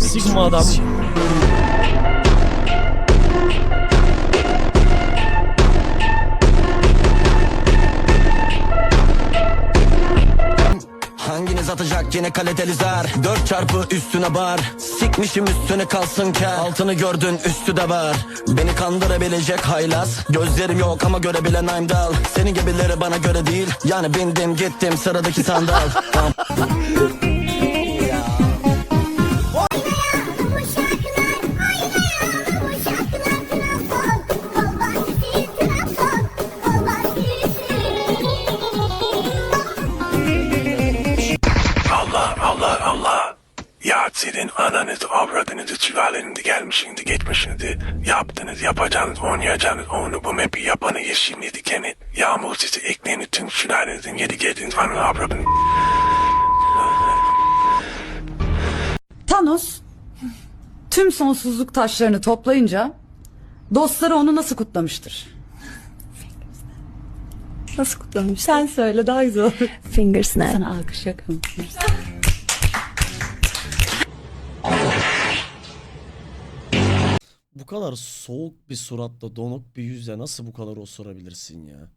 Sigma adam. Hanginiz atacak yine kaliteli zar? Dört çarpı üstüne bar. Sikmişim üstüne kalsın kar. Altını gördün üstü de var. Beni kandırabilecek haylaz. Gözlerim yok ama görebilen I'm dal Senin gibileri bana göre değil. Yani bindim gittim sıradaki sandal senin ananızı avradınızı sülalenizi gelmişsiniz geçmişsiniz yaptınız yapacağınız oynayacağınız onu bu map'i yapanı yeşimliydi kendi yağmur sizi ekleyin tüm sülalenizin yedi geldiğiniz ananı avradını Thanos tüm sonsuzluk taşlarını toplayınca dostları onu nasıl kutlamıştır? Nasıl kutlamış? Sen söyle daha güzel olur. Finger snap. Sana alkış yakalım. Bu kadar soğuk bir suratla donuk bir yüzle nasıl bu kadar osurabilirsin ya?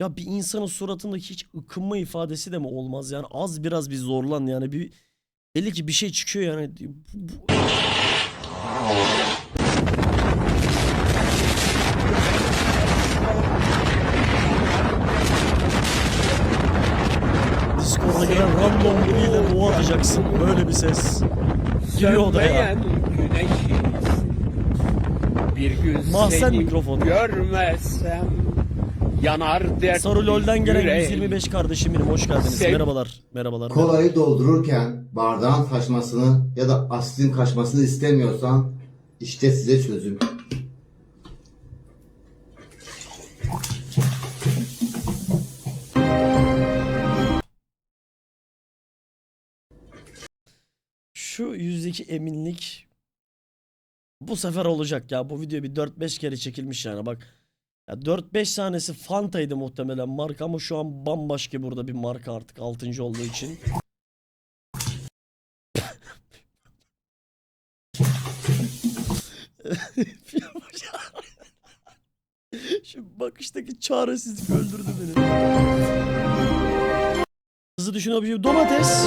Ya bir insanın suratında hiç ıkınma ifadesi de mi olmaz yani az biraz bir zorlan yani bir belli ki bir şey çıkıyor yani. Bu- bu- Discord'a gelen random biriyle boğa atacaksın. Böyle bir ses. Giriyor odaya. Güneşiz. Bir gün Mahzen seni mikrofon. görmezsem yanar dert Sarı LoL'den gelen yüreğim. 125 kardeşim benim hoş geldiniz. Sev- Merhabalar. Merhabalar. Kolayı doldururken bardağın taşmasını ya da aslin kaçmasını istemiyorsan işte size çözüm. Şu yüzdeki eminlik bu sefer olacak ya. Bu video bir 4-5 kere çekilmiş yani bak. Ya 4-5 tanesi Fanta'ydı muhtemelen marka ama şu an bambaşka burada bir marka artık 6. olduğu için. Şu bakıştaki çaresizlik öldürdü beni. Hızlı düşünebiliyorum. Domates.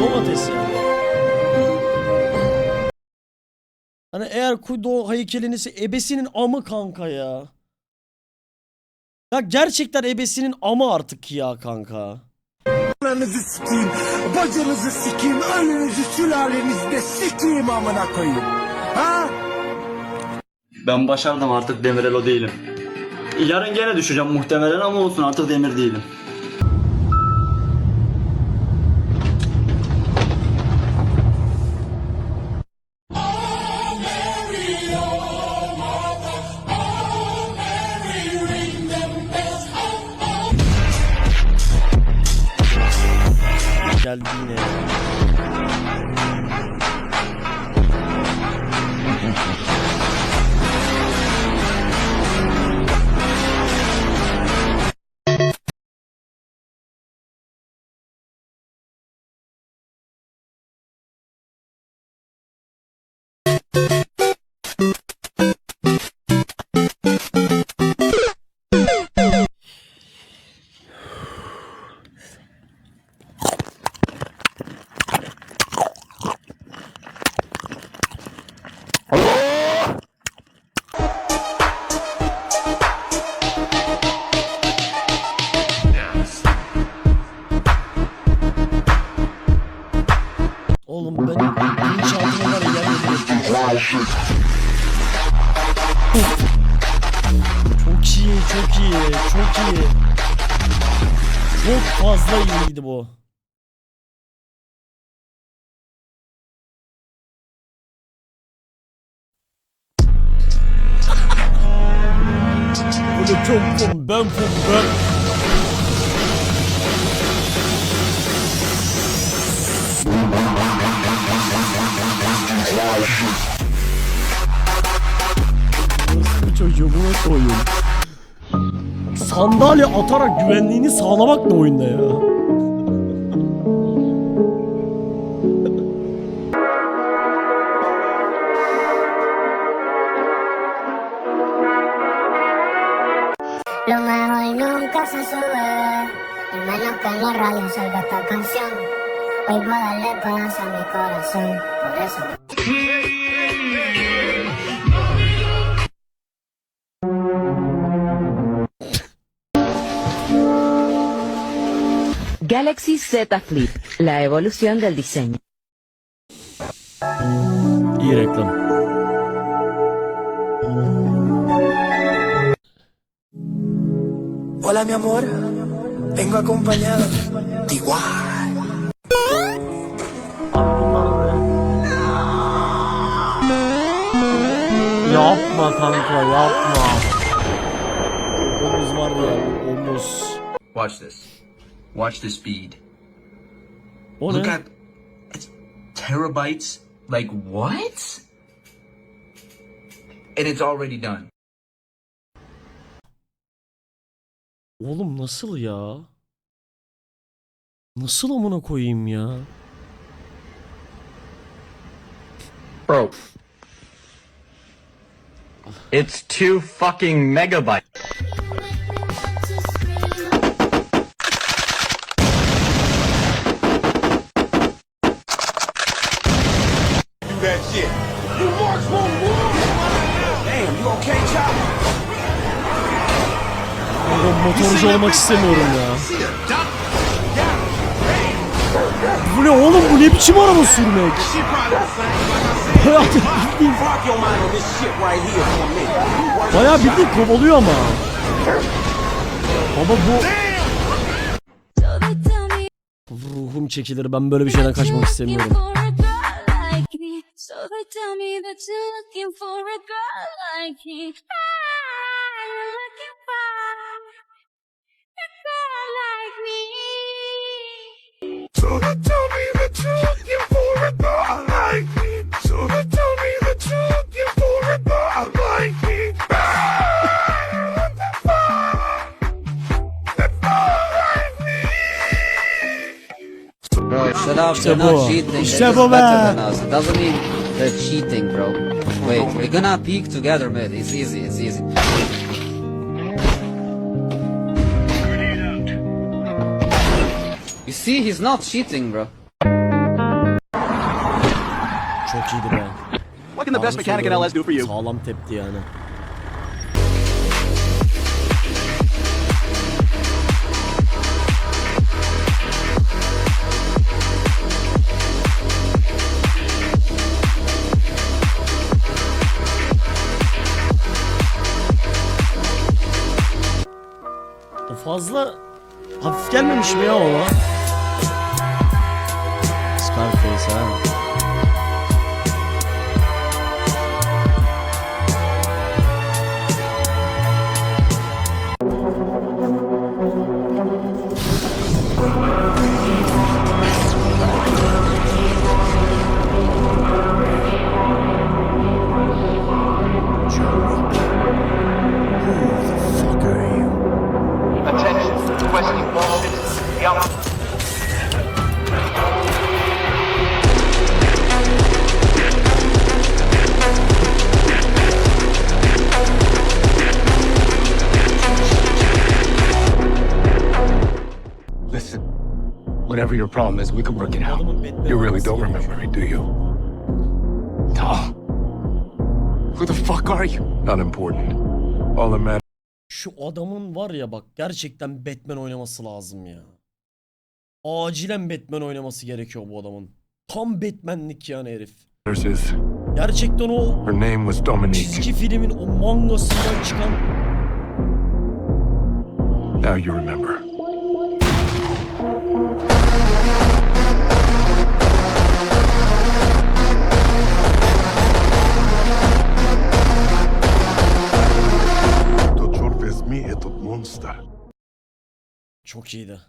Domates yani. Hani eğer Kudo heykelinisi ebesinin amı kanka ya. Ya gerçekten ebesinin amı artık ya kanka. Ananızı sikeyim, bacınızı sikeyim, önünüzü sülalenizde sikeyim amına koyayım. Ha? Ben başardım artık Demirelo değilim. Yarın gene düşeceğim muhtemelen ama olsun artık demir değilim. cialdine Oğlum ben bilinçaltıma var gelmedi. Çok iyi, çok iyi, çok iyi. Çok fazla iyiydi bu. Böyle çok fum, ben fum, ben. çocuğu bu oyun? Sandalye atarak güvenliğini sağlamak da oyunda ya. Lo mejor nunca se sube, y menos que en la radio salga esta canción. Hoy voy a darle paz a mi corazón, por eso. Galaxy Z Flip, la evolución del diseño. İyi reklam. Hola, mi amor. Vengo acompañado. Igual. Yapma kanka yapma. Omuz var ya omuz. Watch this. Watch the speed. O Look ne? at it's terabytes. Like what? And it's already done. Oğlum nasıl ya? Nasıl amına koyayım ya? Bro. It's two fucking megabytes. Motorcu olmak istemiyorum ya. Bu ne oğlum bu ne biçim araba sürmek? Bayağı bildiğin, bayağı bildiğin kovalıyor ama. Baba bu... Ruhum çekilir ben böyle bir şeyden kaçmak istemiyorum. So they tell me that you're looking for a girl like me. So tell me shut up. İşte They're not cheating. They're just be. better than us. It doesn't mean they're cheating, bro. Wait, we're gonna peak together, man. It's easy. It's easy. You see, he's not cheating, bro. Çok iyiydi be. What can the best mechanic in LS do for you? Sağlam tepti yani. O fazla hafif gelmemiş mi ya ona? Scarface ha. Whatever your problem is, we can work it out. You really don't remember me, do you? No. Who the fuck are you? Not important. All that matters. Şu adamın var ya bak gerçekten Batman oynaması lazım ya. Acilen Batman oynaması gerekiyor bu adamın. Tam Batman'lik yani herif. Gerçekten o her name was Dominique. çizgi filmin o mangasından çıkan Now you remember. Çok iyiydi.